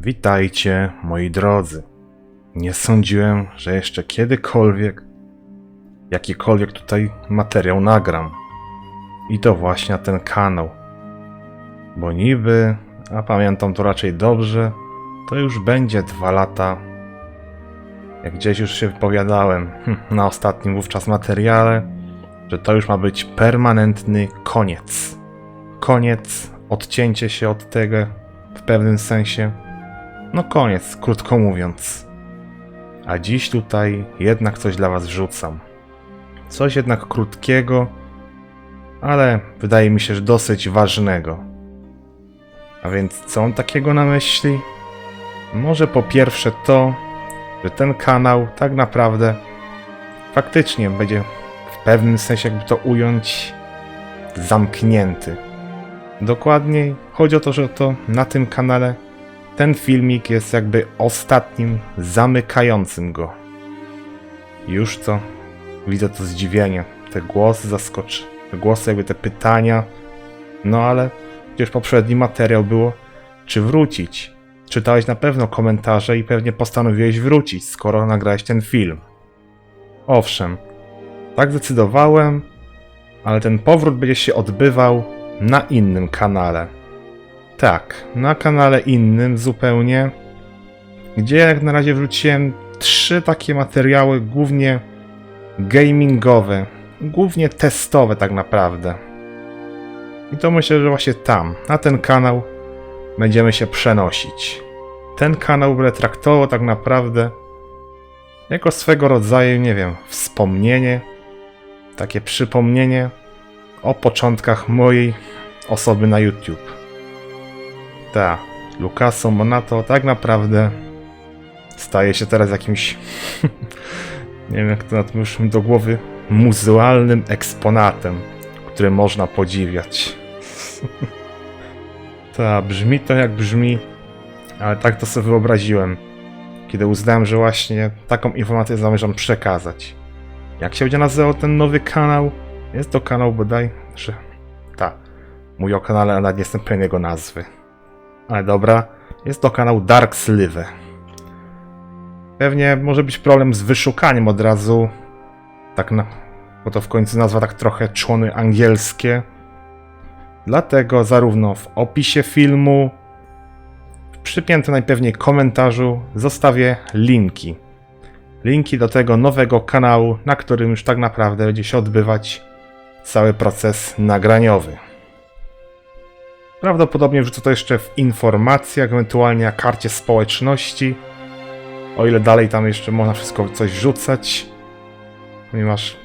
Witajcie, moi drodzy. Nie sądziłem, że jeszcze kiedykolwiek jakikolwiek tutaj materiał nagram. I to właśnie na ten kanał. Bo niby, a pamiętam to raczej dobrze, to już będzie dwa lata. Jak gdzieś już się wypowiadałem hm, na ostatnim wówczas materiale, że to już ma być permanentny koniec. Koniec, odcięcie się od tego w pewnym sensie. No koniec, krótko mówiąc. A dziś tutaj jednak coś dla Was wrzucam. Coś jednak krótkiego, ale wydaje mi się, że dosyć ważnego. A więc co on takiego na myśli? Może po pierwsze to, że ten kanał tak naprawdę faktycznie będzie w pewnym sensie, jakby to ująć, zamknięty. Dokładniej chodzi o to, że to na tym kanale ten filmik jest jakby ostatnim zamykającym go. Już to widzę to zdziwienie, te głosy zaskoczy, te głosy jakby te pytania. No ale przecież poprzedni materiał było, czy wrócić. Czytałeś na pewno komentarze i pewnie postanowiłeś wrócić, skoro nagrałeś ten film. Owszem, tak zdecydowałem, ale ten powrót będzie się odbywał na innym kanale. Tak, na kanale innym zupełnie, gdzie jak na razie wrzuciłem trzy takie materiały, głównie gamingowe, głównie testowe tak naprawdę. I to myślę, że właśnie tam, na ten kanał będziemy się przenosić. Ten kanał będę traktował tak naprawdę jako swego rodzaju, nie wiem, wspomnienie, takie przypomnienie o początkach mojej osoby na YouTube. Ta, Lucaso Monato tak naprawdę staje się teraz jakimś, nie wiem jak to na tym już do głowy, muzealnym eksponatem, który można podziwiać. Ta, brzmi to jak brzmi, ale tak to sobie wyobraziłem, kiedy uznałem, że właśnie taką informację zamierzam przekazać. Jak się będzie nazywał ten nowy kanał? Jest to kanał bodaj, że... Ta, mówię o kanale, a nawet nie jestem pewien jego nazwy. Ale dobra, jest to kanał Dark Slive. Pewnie może być problem z wyszukaniem od razu, tak na... bo to w końcu nazwa tak trochę człony angielskie. Dlatego zarówno w opisie filmu, w przypiętym najpewniej komentarzu zostawię linki. Linki do tego nowego kanału, na którym już tak naprawdę będzie się odbywać cały proces nagraniowy. Prawdopodobnie wrzucę to jeszcze w informacjach, ewentualnie na karcie społeczności. O ile dalej tam jeszcze można wszystko coś rzucać. Ponieważ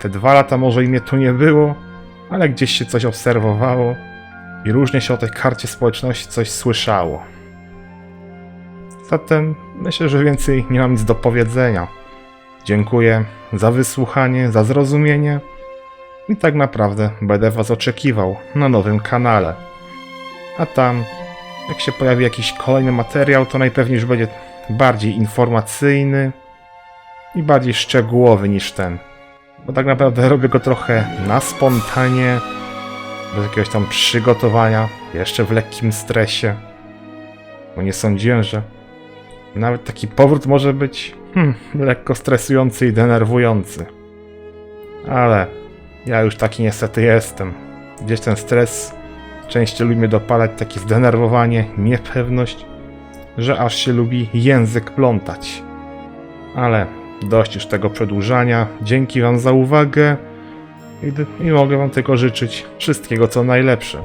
te dwa lata może i mnie tu nie było, ale gdzieś się coś obserwowało i różnie się o tej karcie społeczności coś słyszało. Zatem myślę, że więcej nie mam nic do powiedzenia. Dziękuję za wysłuchanie, za zrozumienie i tak naprawdę będę Was oczekiwał na nowym kanale. A tam, jak się pojawi jakiś kolejny materiał, to najpewniej już będzie bardziej informacyjny i bardziej szczegółowy niż ten. Bo tak naprawdę robię go trochę na spontanie, bez jakiegoś tam przygotowania, jeszcze w lekkim stresie. Bo nie sądziłem, że nawet taki powrót może być hmm, lekko stresujący i denerwujący. Ale ja już taki niestety jestem. Gdzieś ten stres częściej lubi dopalać, takie zdenerwowanie, niepewność, że aż się lubi język plątać. Ale dość już tego przedłużania. Dzięki Wam za uwagę i, i mogę Wam tylko życzyć wszystkiego co najlepsze.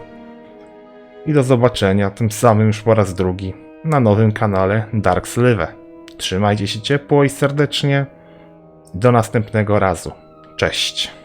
I do zobaczenia tym samym już po raz drugi na nowym kanale Dark Slive. Trzymajcie się ciepło i serdecznie. Do następnego razu. Cześć.